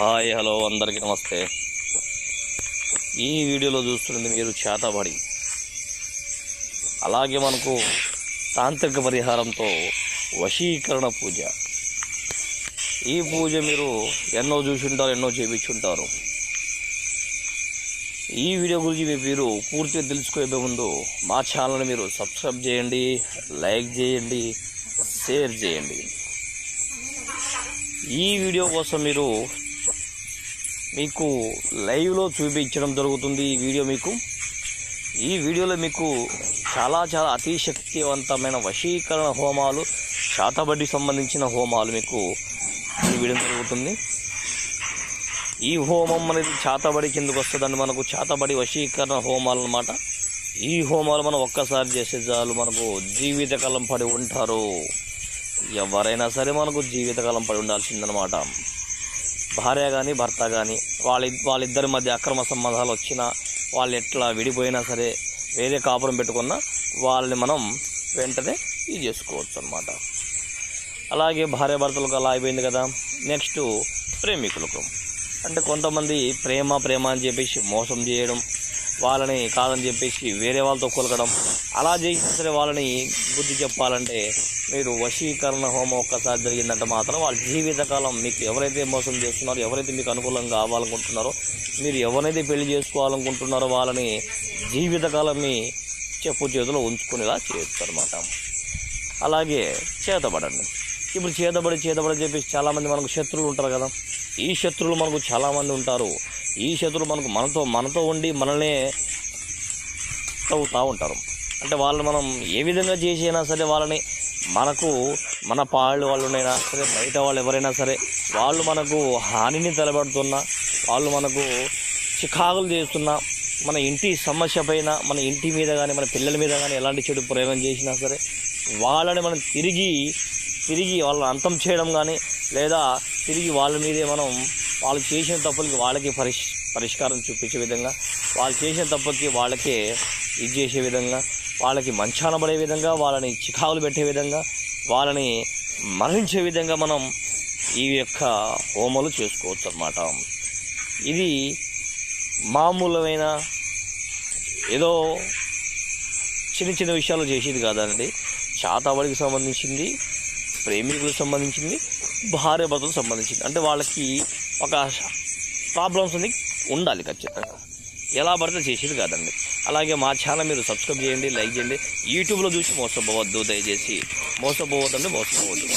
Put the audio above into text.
Hi hello అందరికీ నమస్తే. ఈ వీడియోలో చూస్తున్నది మీరు చేతబడి. అలాగే మనకు తాంత్రిక పరిహారంతో వశీకరణ పూజ. ఈ పూజ మీరు ఎన్నో చూసుంటారు ఎన్నో చేయించుంటారు ఈ వీడియో గురించి మీ మీరు పూర్తిగా తెలుసుకునే ముందు మా ఛానల్ని మీరు సబ్స్క్రైబ్ చేయండి లైక్ చేయండి షేర్ చేయండి. ఈ వీడియో కోసం మీరు మీకు లైవ్లో చూపించడం జరుగుతుంది ఈ వీడియో మీకు. ఈ వీడియోలో మీకు చాలా చాలా అతి శక్తివంతమైన వశీకరణ హోమాలు శాతబడి సంబంధించిన హోమాలు మీకు చూపించడం జరుగుతుంది. ఈ హోమం అనేది చాతబడి కిందకు వస్తుందండి మనకు చాతబడి వశీకరణ హోమాలు అన్నమాట. ఈ హోమాలు మనం ఒక్కసారి చేసే చాలు మనకు జీవితకాలం పడి ఉంటారు. ఎవరైనా సరే మనకు జీవితకాలం పడి ఉండాల్సిందనమాట భార్య కానీ భర్త కానీ వాళ్ళ వాళ్ళిద్దరి మధ్య అక్రమ సంబంధాలు వచ్చినా వాళ్ళు ఎట్లా విడిపోయినా సరే వేరే కాపురం పెట్టుకున్నా వాళ్ళని మనం వెంటనే ఇది చేసుకోవచ్చు అనమాట అలాగే భార్య భర్తలకు అలా అయిపోయింది కదా. నెక్స్ట్ ప్రేమికులకు. అంటే కొంతమంది ప్రేమ ప్రేమ అని చెప్పేసి మోసం చేయడం వాళ్ళని కాదని చెప్పేసి వేరే వాళ్ళతో కొలకడం. అలా చేసినా సరే వాళ్ళని బుద్ధి చెప్పాలంటే మీరు వశీకరణ హోమం ఒక్కసారి జరిగిందంటే మాత్రం వాళ్ళ జీవితకాలం మీకు ఎవరైతే మోసం చేస్తున్నారో ఎవరైతే మీకు అనుకూలంగా కావాలనుకుంటున్నారో మీరు ఎవరైతే పెళ్ళి చేసుకోవాలనుకుంటున్నారో వాళ్ళని జీవితకాలం మీ చెప్పు చేతిలో ఉంచుకునేలా చేయొచ్చు అనమాట అలాగే చేతబడండి. ఇప్పుడు చేతబడి చేతబడి చెప్పేసి చాలామంది మనకు శత్రువులు ఉంటారు కదా. ఈ శత్రువులు మనకు చాలామంది ఉంటారు. ఈ శత్రువులు మనకు మనతో మనతో ఉండి మనల్నే తవ్వుతూ ఉంటారు. అంటే వాళ్ళని మనం ఏ విధంగా చేసైనా సరే వాళ్ళని మనకు మన పాళ్ళు వాళ్ళైనా సరే బయట వాళ్ళు ఎవరైనా సరే వాళ్ళు మనకు హానిని తలబడుతున్నా వాళ్ళు మనకు చికాకులు చేస్తున్నా మన ఇంటి సమస్య పైన మన ఇంటి మీద కానీ మన పిల్లల మీద కానీ ఎలాంటి చెడు ప్రయోగం చేసినా సరే వాళ్ళని మనం తిరిగి తిరిగి వాళ్ళని అంతం చేయడం కానీ లేదా తిరిగి వాళ్ళ మీదే మనం వాళ్ళు చేసిన తప్పులకి వాళ్ళకి పరిష్ పరిష్కారం చూపించే విధంగా వాళ్ళు చేసిన తప్పులకి వాళ్ళకే ఇది చేసే విధంగా వాళ్ళకి మంచాన పడే విధంగా వాళ్ళని చికాకులు పెట్టే విధంగా వాళ్ళని మరణించే విధంగా మనం ఈ యొక్క హోమలు చేసుకోవచ్చు అన్నమాట ఇది మామూలమైన ఏదో చిన్న చిన్న విషయాలు చేసేది కాదండి. చాతాబడికి సంబంధించింది ప్రేమికులకు సంబంధించింది భార్య భర్తలకు సంబంధించింది. అంటే వాళ్ళకి ఒక ప్రాబ్లమ్స్ అనేది ఉండాలి ఖచ్చితంగా. ఎలా పడితే చేసేది కాదండి. అలాగే మా ఛానల్ మీరు సబ్స్క్రైబ్ చేయండి లైక్ చేయండి. యూట్యూబ్లో చూసి మోసపోవద్దు దయచేసి. మోసపోవద్దండి మోసపోవద్దు.